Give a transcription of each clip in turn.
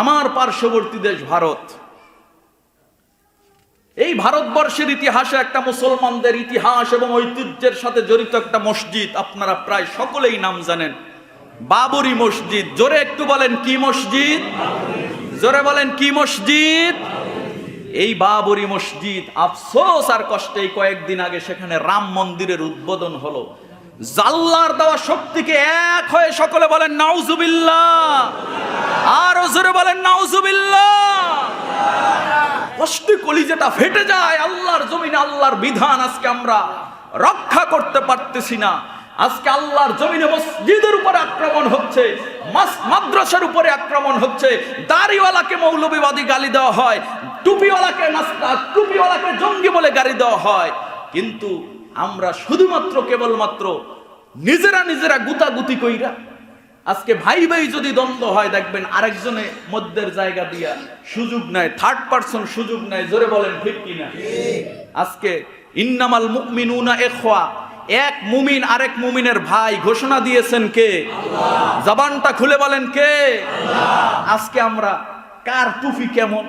আমার পার্শ্ববর্তী দেশ ভারত। এই ভারতবর্ষের ইতিহাসে একটা মুসলমানদের ইতিহাস এবং ঐতিহ্যের সাথে জড়িত একটা মসজিদ, আপনারা প্রায় সকলেই নাম জানেন। বাবরি মসজিদ। জোরে একটু বলেন, কি মসজিদ? জোরে বলেন, কি মসজিদ? এই বাবরি মসজিদ, আফসোস আর কষ্টে কয়েকদিন আগে সেখানে রাম মন্দিরের উদ্বোধন হলো। জাল্লার দেওয়া শক্তিকে এক হয়ে সকলে বলেন, নাউজুবিল্লাহ। আর জোরে বলেন, নাউজুবিল্লাহ। কষ্টে কলিজাটা ফেটে যায়, আল্লাহর জমিনে আল্লাহর বিধান আজকে আমরা রক্ষা করতে পারতেছি না। আজকে আল্লাহর জমিনে মসজিদের উপরে আক্রমণ হচ্ছে মাদ্রাসার উপরে আক্রমণ হচ্ছে, দাড়িওয়ালাকে মৌলবীবাদী গালি দেওয়া হয়, টুপিওয়ালাকে নাস্তা টুপিওয়ালাকে জঙ্গি বলে গালি দেওয়া হয়। কিন্তু আমরা শুধুমাত্র, কেবলমাত্র নিজেরা নিজেরা গুতাগুতি কইরা আজকে ভাই ভাই যদি দ্বন্দ্ব হয়, দেখবেন আরেকজনে মধ্যের জায়গা দিয়া সুযোগ নেয় থার্ড পার্সন সুযোগ নেয়। জোরে বলেন, ঠিক কিনা? আজকে ইন্নামাল মুমিনুনা এখওয়া এক মুমিন আরেক মুমিনের ভাই ঘোষণা দিয়েছেন কে? জবানটা খুলে বলেন, কে? আজকে আমরা কার টুপি কেমন?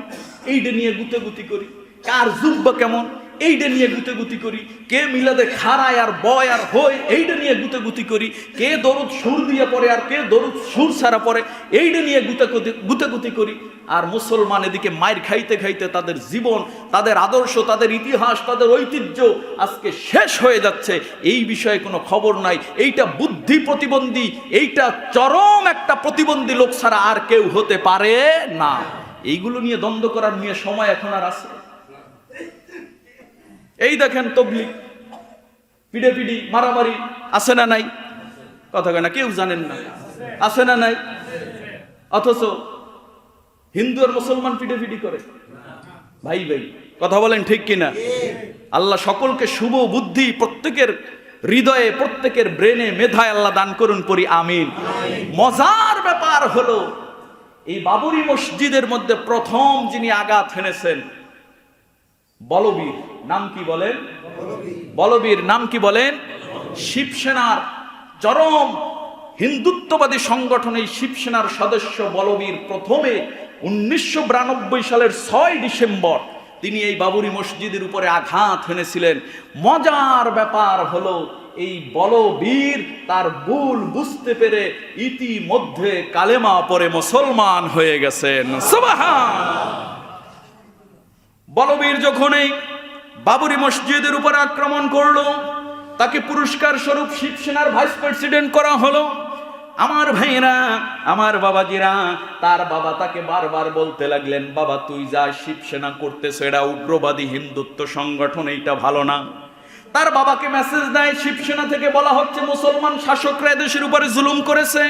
এইটা নিয়ে গুতেগুতি করি। কার জুব্বা কেমন? এইটা নিয়ে গুতে গুতি করি। কে মিলাদে খারায় আর বয় আর হই এইটা নিয়ে গুতেগুতি করি। কে দরুদ সুর দিয়ে পড়ে আর কে দরুদ সুর ছাড়া পড়ে এইটা নিয়ে গুতেগুতি গুতেগুতি করি। আর মুসলমান এদিকে মায়ের খাইতে খাইতে তাদের জীবন, তাদের আদর্শ, তাদের ইতিহাস, তাদের ঐতিহ্য আজকে শেষ হয়ে যাচ্ছে। এই বিষয়ে কোনো খবর নাই। এইটা বুদ্ধি প্রতিবন্ধী, এইটা চরম একটা প্রতিবন্ধী লোক ছাড়া আর কেউ হতে পারে না। এইগুলো নিয়ে দ্বন্দ্ব করার নিয়ে সময় এখন আর আছে। এই দেখেন তবলিক পিড়ে পিড়ি, মারামারি, আছে না নাই? কথা কয় না, কেউ জানেন না। আছে না নাই? অথচ হিন্দু আর মুসলমান পিড়ে পিড়ি করে। ভাই ভাই, কথা বলেন ঠিক কিনা? আল্লাহ সকলকে শুভ বুদ্ধি প্রত্যেকের হৃদয়ে, প্রত্যেকের ব্রেনে মেধায় আল্লাহ দান করুন পরি আমিন। মজার ব্যাপার হলো, এই বাবরি মসজিদের মধ্যে প্রথম যিনি আঘাত হেনেছেন বলবীর, নাম কি বলেন? বলবীর, নাম কি বলেন? শিবসেনার চরম হিন্দুত্ববাদী সংগঠন শিবসেনার সদস্য বলবীর প্রথমে উনিশশো বিরানব্বই সালের ছয় ডিসেম্বর তিনি এই বাবুরি মসজিদের উপরে আঘাত হেনেছিলেন। মজার ব্যাপার হলো এই বলবীর তার ভুল বুঝতে পেরে ইতিমধ্যে কালেমা পরে মুসলমান হয়ে গেছেন। বলবীর যখন এই বাবরি মসজিদের উপর আক্রমণ করল, তাকে পুরস্কার স্বরূপ শিবসেনার ভাইস প্রেসিডেন্ট করা হলো। আমার ভাইয়েরা, আমার বাবাজিরা, তার বাবা তাকে বারবার বলতে লাগলেন, বাবা, তুই যা শিবসেনা করতেছ, এটা উগ্রবাদী হিন্দুত্ব সংগঠন, এইটা ভালো না। তার বাবাকে মেসেজ দেয়, শিবসেনা থেকে বলা হচ্ছে মুসলমান শাসকরা এদেশের উপরে জুলুম করেছে।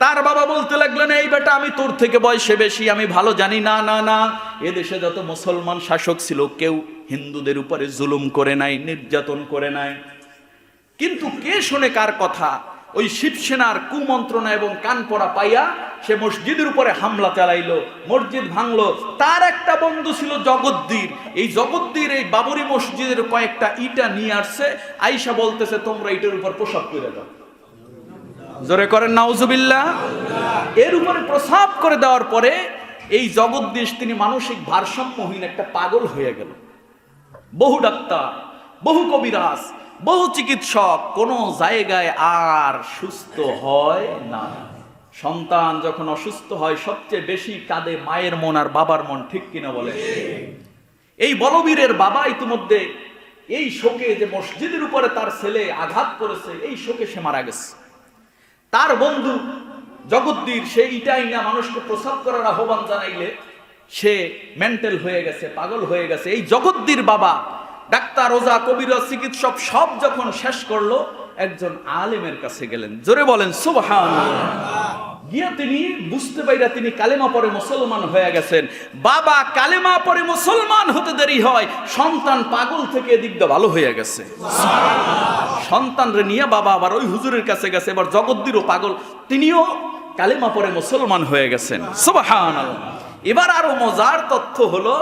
তার বাবা বলতে লাগলেন এই বেটা, আমি তোর থেকে বয়সে বেশি, আমি ভালো জানি। না না না। এদেশে যত মুসলমান শাসক ছিল, কেউ হিন্দুদের উপরে জুলুম করে নাই, নির্যাতন করে নাই। কিন্তু কে শুনে কার কথা? ওই শিবসেনার কুমন্ত্রণা এবং কান পড়া পাইয়া সে মসজিদের উপরে হামলা চালাইলো, মসজিদ ভাঙলো। তার একটা বন্ধু ছিল জগদ্দীর এই জগদ্দীর এই বাবরি মসজিদের কয়েকটা ইটা নিয়ে আসছে, আইসা বলতেছে, তোমরা এটার উপর প্রসাব করে দাও। জোরে করেন, নাউজুবিল্লাহ। এর উপরে প্রসাব করে দেওয়ার পরে এই জগদ্দেশ তিনি মানসিক ভারসাম্যহীন একটা পাগল হয়ে গেল। বহু ডাক্তার, বহু কবিরাজ, বহু চিকিৎসক, কোন জায়গায় আর সুস্থ হয় না। সন্তান যখন অসুস্থ হয়, সবচেয়ে বেশি কাঁদে মায়ের মন আর বাবার মন, ঠিক কিনা বলে? এই বলবীরের বাবা ইতিমধ্যে এই শোকে যে মসজিদের উপরে তার ছেলে আঘাত করেছে, এই শোকে সে মারা গেছে। তার বন্ধু জগদ্দীর সে ইটাই না মানুষকে প্রসাদ করার আহ্বান জানাইলে, সে মেন্টাল হয়ে গেছে, পাগল হয়ে গেছে। এই জগদ্দীর বাবা, ডাক্তার, ওজা কবিরা চিকিৎসক, সব যখন শেষ করল, একজন আলেমের কাছে গেলেন। জোরে বলেন সুবহান গিয়া তিনি বুঝতে পাইরা তিনি কালেমা পরে মুসলমান হয়ে গেছেন। বাবা, কালেমা পরে মুসলমান হতে দেরি হয়, সন্তান পাগল থেকে এদিক দিয়ে ভালো হয়ে গেছে। সন্তানরে নিয়ে বাবা আবার ওই হুজুরের কাছে গেছে, এবার জগদ্দিরও পাগল। তিনিও কালেমা পরে মুসলমান হয়ে গেছেন। এবার আরও মজার তথ্য হলো,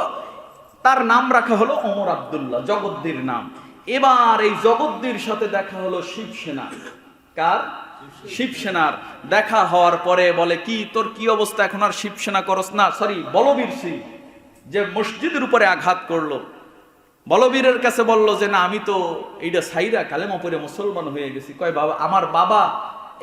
তার নাম রাখা হলো ওমর আব্দুল্লাহ, জগদ্দির নাম। এবার এই জগদ্দির সাথে দেখা হলো শিবসেনা। কার? শিবসেনার। দেখা হওয়ার পরে বলে, কি, তোর কি অবস্থা? এখন আর শিবসেনা করস না। সরি, বলবীর সিং যে মসজিদের উপরে আঘাত করল। বলবীরের কাছে বলল যে, না, আমি তো এইটা সাইরা কালেমা পরে মুসলমান হয়ে গেছি। কয়, বাবা, আমার বাবা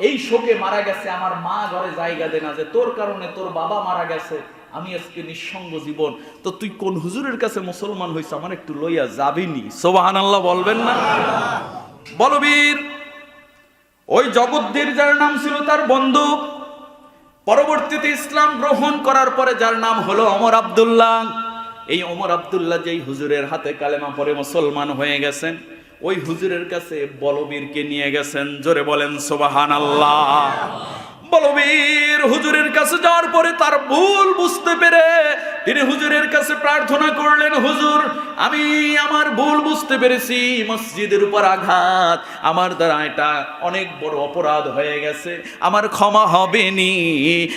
এই শোকে মারা গেছে, আমার মা ঘরে জায়গা দে না যে, তোর কারণে তোর বাবা মারা গেছে, আমি আজকে নিঃসঙ্গ জীবন। তো তুই কোন হুজুরের কাছে মুসলমান হইছ, আমার একটু লইয়া যাবিনি সোবাহান আল্লাহ বলবেন না? বলবীর, ওই জগদ্দীর যার নাম ছিল তার বন্ধু, পরবর্তীতে ইসলাম গ্রহণ করার পরে যার নাম হলো অমর আব্দুল্লাহ। এই অমর আবদুল্লাহ যেই হুজুরের হাতে কালেমা পরে মুসলমান হয়ে গেছেন, ওই হুজুরের কাছে বলবীরকে নিয়ে গেছেন, জোরে বলেন সোবাহান আল্লাহ বলবীর হুজুরের কাছে যাওয়ার পরে তার ভুল বুঝতে পেরে তিনি হুজুরের কাছে প্রার্থনা করলেন, হুজুর, আমি আমার ভুল বুঝতে পেরেছি। মসজিদের উপর আঘাত। আমার দ্বারা এটা অনেক বড় অপরাধ হয়ে গেছে। আমার ক্ষমা হবে নি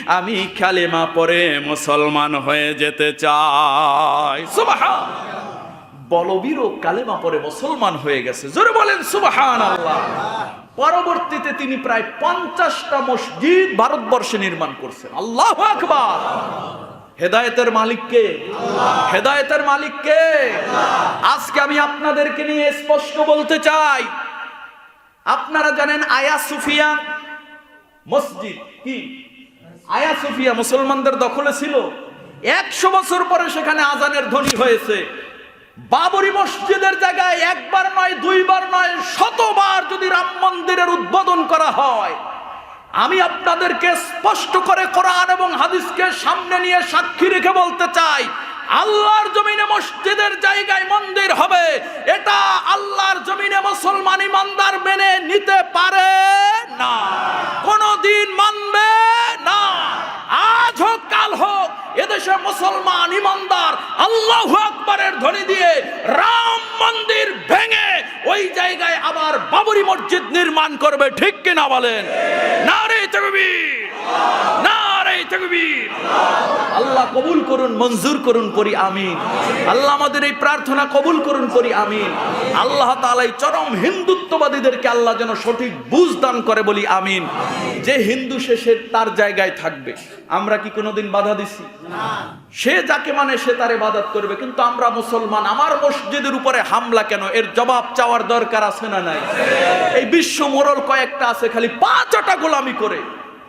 আমি খালেমা পরে মুসলমান হয়ে যেতে চাই। সুবহান বলবীরও কালেমা পরে মুসলমান হয়ে গেছে। জোরে বলেন সুবাহান আল্লাহ পরবর্তীতে তিনি প্রায় পঞ্চাশটা মসজিদ ভারতবর্ষে নির্মাণ করছেন। আল্লাহ আকবার। হেদায়েতের মালিককে। হেদায়েতের মালিককে। আজকে আমি আপনাদেরকে নিয়ে স্পষ্ট বলতে চাই। আপনারা জানেন আয়া সুফিয়া মসজিদ কি? আয়া সুফিয়া মুসলমানদের দখলে ছিল। একশো বছর পরে সেখানে আজানের ধ্বনি হয়েছে। বাবরি মসজিদের জায়গায় একবার নয়, দুইবার নয়, শতবার যদি রাম মন্দিরের উদ্বোধন করা হয় আমি আপনাদেরকে স্পষ্ট করে কোরআন এবং হাদিসকে সামনে নিয়ে সাক্ষী রেখে বলতে চাই, আল্লাহর জমিনে মসজিদের জায়গায় মন্দির হবে, এটা আল্লাহর জমিনে মুসলমান ইমানদার মেনে নিতে পারে না। কোনদিন মানবে না। আজ হোক, কাল হোক, এদেশে মুসলমান ইমানদার আল্লাহ আকবরের ধ্বনি দিয়ে রাম মন্দির ভেঙে ওই জায়গায় আবার বাবরি মসজিদ নির্মাণ করবে, ঠিক কিনা বলেন? না আল্লাহ কবুল করুন, মঞ্জুর করুন, করি আমিন। আল্লাহ আমাদের এই প্রার্থনা কবুল করুন, করি আমিন। আল্লাহ তাআলা এই চরম হিন্দুত্ববাদীদেরকে আল্লাহ যেন সঠিক বুঝ দান করে বলি আমিন। যে হিন্দু সে তার জায়গায় থাকবে। আমরা কি কোনোদিন বাধা দিছি? সে যাকে মানে সে তারে বাদাত করবে। কিন্তু আমরা মুসলমান, আমার মসজিদের উপরে হামলা কেন? এর জবাব চাওয়ার দরকার আছে না নাই? এই বিশ্ব মোরল কয়েকটা আছে, খালি পাঁচটা গোলামি করে।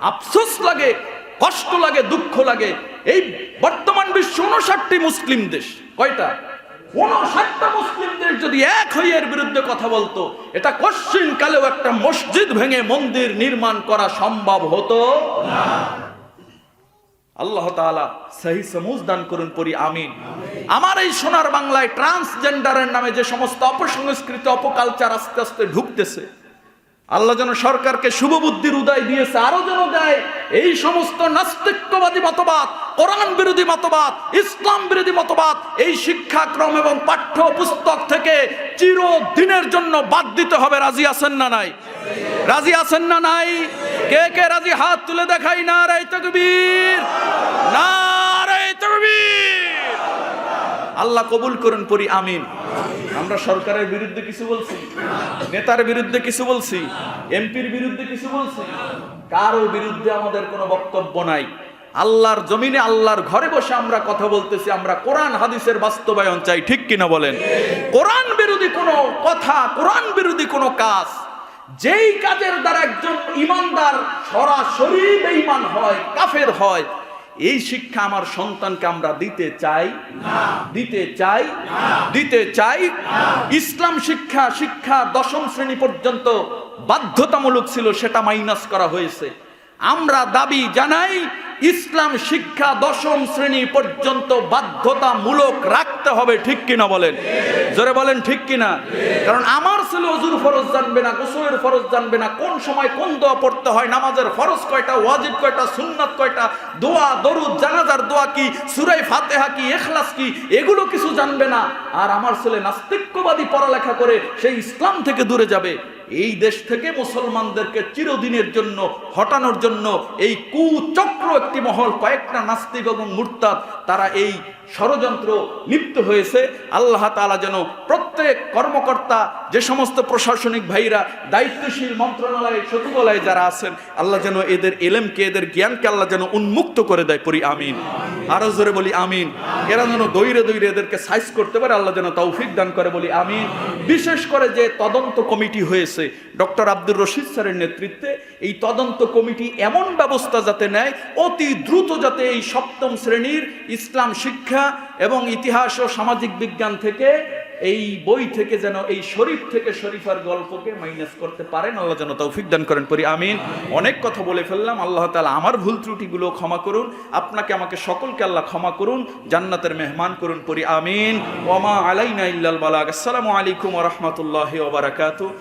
আফসোস লাগে, কষ্ট লাগে, দুঃখ লাগে। এই বর্তমান বিশ্ব উনষাটটি মুসলিম দেশ। কয়টা? উনষাটটা মুসলিম দেশ যদি এক হয়ে এর বিরুদ্ধে কথা বলতো, এটা কশ্চিন কালেও একটা মসজিদ ভেঙে মন্দির নির্মাণ করা সম্ভব হতো আল্লাহ তাআলা সহি সমুজ দান করুন পরি, আমিন। আমার এই সোনার বাংলায় ট্রান্সজেন্ডারের নামে যে সমস্ত অপসংস্কৃতি, অপকালচার আস্তে আস্তে ঢুকতেছে আল্লাহ যেন সরকারকে শুভ বুদ্ধির উদয় দিয়েছে, আরও যেন দেয়। এই সমস্ত নাস্তিক্যবাদী মতবাদ, কোরআন বিরোধী মতবাদ, ইসলাম বিরোধী মতবাদ, এই শিক্ষাক্রম এবং পাঠ্য পুস্তক থেকে চিরদিনের জন্য বাদ দিতে হবে। রাজি আছেন না নাই? রাজি আছেন না নাই? কে কে রাজি? হাত তুলে দেখাই না রে তকবীর। না রে তকবীর। আল্লাহ কবুল করুন পরি আমিন। আমরা সরকারের বিরুদ্ধে কিছু বলছি, নেতার বিরুদ্ধে কিছু বলছি, এমপির বিরুদ্ধে কিছু বলছি, কারও বিরুদ্ধে আমাদের কোনো বক্তব্য নাই। আল্লাহর জমিনে আল্লাহর ঘরে বসে আমরা কথা বলতেছি, আমরা কোরআন, হাদিসের বাস্তবায়ন চাই, ঠিক কিনা বলেন? কোরআন বিরোধী কোনো কথা, কোরআন বিরোধী কোনো কাজ, যেই কাজের দ্বারা একজন ইমানদার সরাসরি বেঈমান হয়, কাফের হয় এই শিক্ষা আমার সন্তানকে আমরা দিতে চাই। দিতে চাই। দিতে চাই। ইসলাম শিক্ষা শিক্ষা দশম শ্রেণি পর্যন্ত বাধ্যতামূলক ছিল, সেটা মাইনাস করা হয়েছে। আমরা দাবি জানাই ইসলাম শিক্ষা দশম শ্রেণি পর্যন্ত বাধ্যতামূলক রাখতে হবে, ঠিক কিনা বলেন? জোরে বলেন, ঠিক কিনা? কারণ আমার ছেলে অজুর ফরজ জানবে না, গোসলের ফরজ জানবে না, কোন সময় কোন দোয়া পড়তে হয়, নামাজের ফরজ কয়টা, ওয়াজিব কয়টা, সুন্নাত কয়টা, দোয়া, দরুদ, জানাজার দোয়া কি সুরাই ফাতেহা কি এখলাস কি, এগুলো কিছু জানবে না। আর আমার ছেলে নাস্তিক্যবাদী পড়ালেখা করে সেই ইসলাম থেকে দূরে যাবে। এই দেশ থেকে মুসলমানদেরকে চিরদিনের জন্য, হটানোর জন্য এই কুচক্র একটি মহল, কয়েকটা নাস্তিক এবং মুরতাদ, তারা এই ষড়যন্ত্র লিপ্ত হয়েছে। আল্লাহ তাআলা যেন প্রত্যেক কর্মকর্তা, যে সমস্ত প্রশাসনিক ভাইরা, দায়িত্বশীল মন্ত্রণালয়ে সচিবালয়ে যারা আছেন, আল্লাহ যেন এদের এলেমকে, এদের জ্ঞানকে আল্লাহ যেন উন্মুক্ত করে দেয় পরি, আমিন। আরও জোরে বলি, আমিন। এরা যেন দৈরে দৈরে এদেরকে সাইজ করতে পারে, আল্লাহ যেন তৌফিক দান করে, বলি, আমিন। বিশেষ করে যে তদন্ত কমিটি হয়েছে ডক্টর আব্দুর রশিদ স্যারের নেতৃত্বে এই তদন্ত কমিটি এমন ব্যবস্থা যাতে নেয়, অতি দ্রুত যাতে এই সপ্তম শ্রেণির ইসলাম শিক্ষা এবং ইতিহাস ও সামাজিক বিজ্ঞান থেকে এই বই থেকে যেন এই শরীফ থেকে শরীফার গল্পকে মাইনাস করতে পারেন। আল্লাহ যেন তৌফিক দান করেন করি আমিন। অনেক কথা বলে ফেললাম, আল্লাহ তাআলা আমার ভুল ত্রুটিগুলো ক্ষমা করুন, আপনাকে, আমাকে সকলকে আল্লাহ ক্ষমা করুন, জান্নাতের মেহমান করুন করি আমিন। ওমা আলাইনা ইল্লাল বালাগ। আসসালামু আলাইকুম ওয়া রাহমাতুল্লাহি ওয়া বারাকাতুহু।